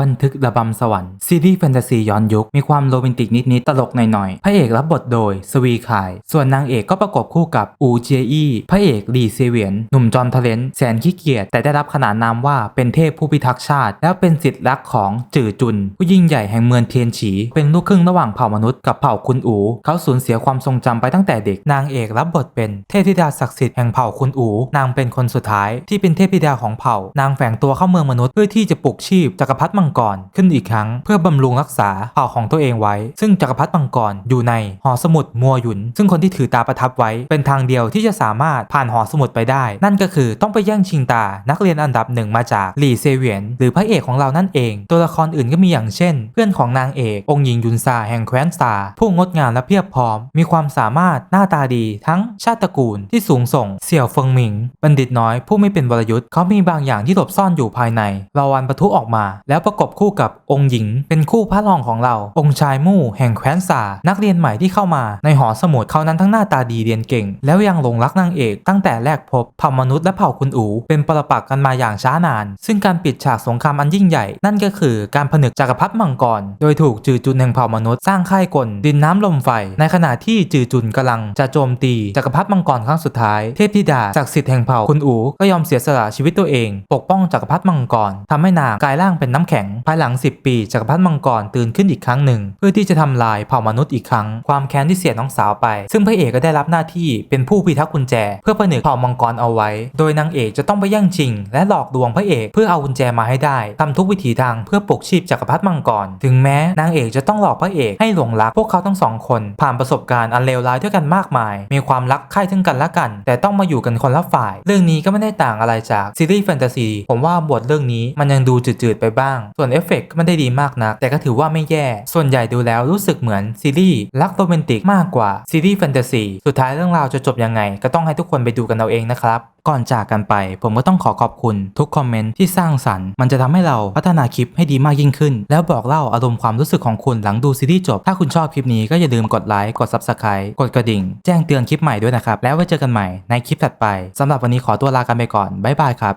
บันทึกระบำสวรรค์ซีรีส์แฟนตาซีย้อนยุค มีความโรแมนติกนิดๆ ตลกหน่อยๆ พระเอกรับบทโดย สวีขาย ส่วนนางเอกก็ประกบคู่กับอูเจอี้พระเอกลีเซเวียน หนุ่มจอมทะเลนแสนขี้เกียจแต่ได้รับขนานนามว่าเป็นเทพผู้พิทักษ์ชาติ แล้วเป็นสิทธิ์รักของจื่อจุน ผู้ยิ่งใหญ่แห่งเมืองเทียนฉี เป็นลูกครึ่งระหว่างเผ่ามนุษย์กับเผ่าคุณอู เขาสูญเสียความทรงจำไปตั้งแต่เด็กนางเอกรับบทเป็นเทพธิดาศักดิ์สิทธิ์แห่งเผ่าคุณอู นางเป็นคนสุดท้ายที่เป็นเทพธิดาของเผ่านางแฝงตัวเข้าเมืองมนุษย์เพื่อที่จะปลุกชีพจักรพรรดิมังกรขึ้นอีกครั้ง เพื่อบำรุงรักษาเผ่าของตัวเองไว้ ซึ่งจักรพรรดิมังกรอยู่ในหอสมุดมัวหยุน ซึ่งคนที่ถือตาประทับไว้ เป็นทางเดียวที่จะสามารถผ่านหอสมุดไปได้ นั่นก็คือต้องไปแย่งชิงตานักเรียนอันดับหนึ่งมาจากหลี่เซเวียน หรือพระเอกของเรานั่นเอง ตัวละครอื่นก็มีอย่างเช่น เพื่อนของนางเอกองค์หญิงยุนซาแห่งแคว้นซาผู้งดงามและเพียบพร้อม มีความสามารถหน้าตาดี ทั้งชาติตระกูลที่สูงส่งเสี่ยวเฟิงหมิง บัณฑิตน้อยผู้ไม่เป็นวรยุทธ์เขามีบางอย่างที่หลบซ่อนอยู่ภายในรอวันปะทุออกมาแล้วประกบคู่กับองค์หญิง เป็นคู่พระรองของเรา องค์ชายมู่แห่งแคว้นซานักเรียนใหม่ที่เข้ามา ในหอสมุดเขานั้นทั้งหน้าตาดีเรียนเก่ง แล้วยังหลงรักนางเอกตั้งแต่แรกพบเผ่ามนุษย์และเผ่าคุณอูเป็นปรปักษ์กันมาอย่างช้านาน ซึ่งการปิดฉากสงครามอันยิ่งใหญ่ นั่นก็คือการผนึกจักรพรรดิมังกร โดยถูกจือจุนแห่งเผ่ามนุษย์สร้างค่ายกลดินน้ำลมไฟ ในขณะที่จือจุนกำลังจะโจมตีจักรพรรดิมังกรครั้งสุดท้าย เทพธิดาศักสิทธิ์แห่งเผ่าคุณอูก็ยอมเสียสละชีวิตตัวเอง ปกป้องจักรพรรดิมังกรทำให้นางกลายร่างเป็นน้ำแข็งภายหลัง 10 ปีจักรพรรดิมังกรตื่นขึ้นอีกครั้งหนึ่ง เพื่อที่จะทำลายเผ่ามนุษย์อีกครั้ง ความแค้นที่เสียน้องสาวไป ซึ่งพระเอกก็ได้รับหน้าที่เป็นผู้พิทักษ์กุญแจ เพื่อผนึกเผ่ามังกรเอาไว้ โดยนางเอกจะต้องไปแย่งชิง และหลอกลวงพระเอกเพื่อเอากุญแจมาให้ได้ทำทุกวิถีทางเพื่อปลุกชีพจักรพรรดิมังกร ถึงแม้นางเอกจะต้องหลอกพระเอกให้หลงรักพวกเขาทั้งสองคนผ่านประสบการณ์อันเลวร้ายด้วยกันมากมาย มีความรักใคร่ถึงกันและกัน แต่ต้องมาอยู่กันคนละฝ่าย เรื่องนี้ก็ไม่ได้ต่างอะไรจากซีรีส์แฟนตาซีผมว่าบทเรื่องนี้มันยังดูจืดๆไปบ้างส่วนเอฟเฟกต์ก็ไม่ได้ดีมากนัก แต่ก็ถือว่าไม่แย่ ส่วนใหญ่ดูแล้วรู้สึกเหมือนซีรีส์รักโรแมนติกมากกว่าซีรีส์แฟนตาซีสุดท้ายเรื่องราวจะจบยังไง ก็ต้องให้ทุกคนไปดูกันเอาเองนะครับก่อนจากกันไป ผมก็ต้องขอขอบคุณทุกคอมเมนต์ที่สร้างสรรค์ มันจะทำให้เราพัฒนาคลิปให้ดีมากยิ่งขึ้น แล้วบอกเล่าอารมณ์ความรู้สึกของคุณหลังดูซีรีส์จบ ถ้าคุณชอบคลิปนี้ก็อย่าลืมกดไลค์ กด Subscribe กดกระดิ่ง แจ้งเตือนคลิปใหม่ด้วยนะครับ แล้วไว้เจอกันใหม่ในคลิปถัดไปสำหรับวันนี้ขอตัวลากันไปก่อน บ๊ายบายครับ